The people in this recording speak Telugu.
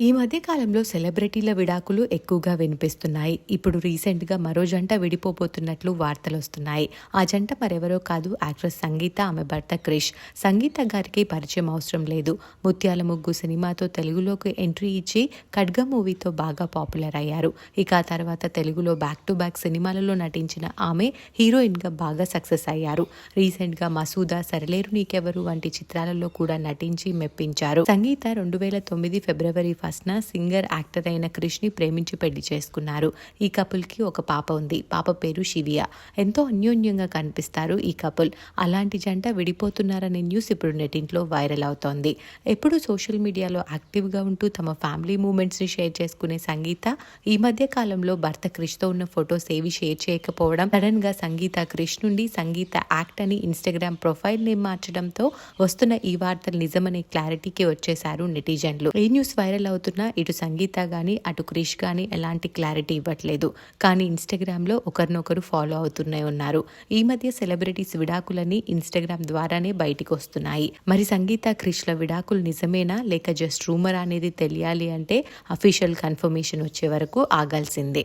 ఈ మధ్య కాలంలో సెలబ్రిటీల విడాకులు ఎక్కువగా వినిపిస్తున్నాయి. ఇప్పుడు రీసెంట్గా మరో జంట విడిపోబోతున్నట్లు వార్తలు వస్తున్నాయి. ఆ జంట మరెవరో కాదు యాక్ట్రెస్ సంగీత ఆమె భర్త క్రిష్. సంగీత గారికి పరిచయం అవసరం లేదు. ముత్యాల ముగ్గు సినిమాతో తెలుగులోకి ఎంట్రీ ఇచ్చి ఖడ్గ మూవీతో బాగా పాపులర్ అయ్యారు. ఇక తర్వాత తెలుగులో బ్యాక్ టు బ్యాక్ సినిమాలలో నటించిన ఆమె హీరోయిన్గా బాగా సక్సెస్ అయ్యారు. రీసెంట్గా మసూదా సరలేరు నీకెవరు వంటి చిత్రాలలో కూడా నటించి మెప్పించారు. సంగీత రెండు వేల తొమ్మిది ఫిబ్రవరి ఫస్ట్న సింగర్ యాక్టర్ అయిన క్రిష్ని ప్రేమించి పెళ్ళి చేసుకున్నారు. ఈ కపుల్కి ఒక పాప ఉంది. పాప పేరు శివియ ఎంతో అన్యోన్యంగా కనిపిస్తారు ఈ కపుల్. అలాంటి జంట విడిపోతున్నారనే న్యూస్ ఇప్పుడు నెటింట్లో వైరల్ అవుతోంది. ఎప్పుడు సోషల్ మీడియాలో యాక్టివ్గా ఉంటూ తమ ఫ్యామిలీ మూమెంట్స్ని షేర్ చేసుకునే సంగీత ఈ మధ్య కాలంలో భర్త క్రిష్తో ఉన్న ఫొటోస్ ఏవి షేర్ చేయకపోవడం సడన్గా సంగీత క్రిష్ నుండి సంగీత యాక్ట్ అని ఇన్స్టాగ్రామ్ ప్రొఫైల్ నేమ్ మార్చడంతో వస్తున్న ఈ వార్తలు నిజమనే క్లారిటీకి వచ్చేశారు నెటిజన్లు. ఈ న్యూస్ వైరల్ అవుతున్నా ఇటు సంగీత కానీ అటు క్రిష్ కానీ ఎలాంటి క్లారిటీ ఇవ్వట్లేదు. కానీ ఇన్స్టాగ్రామ్లో ఒకరినొకరు ఫాలో అవుతూనే ఉన్నారు. ఈ మధ్య సెలబ్రిటీస్ విడాకులని ఇన్స్టాగ్రామ్ ద్వారానే బయటికి వస్తున్నాయి. మరి సంగీత క్రిష్ల విడాకులు నిజమేనా? లేక జస్ట్ రూమర్ అనేది తెలియాలి అంటే అఫీషియల్ కన్ఫర్మేషన్ వచ్చే వరకు ఆగాల్సిందే.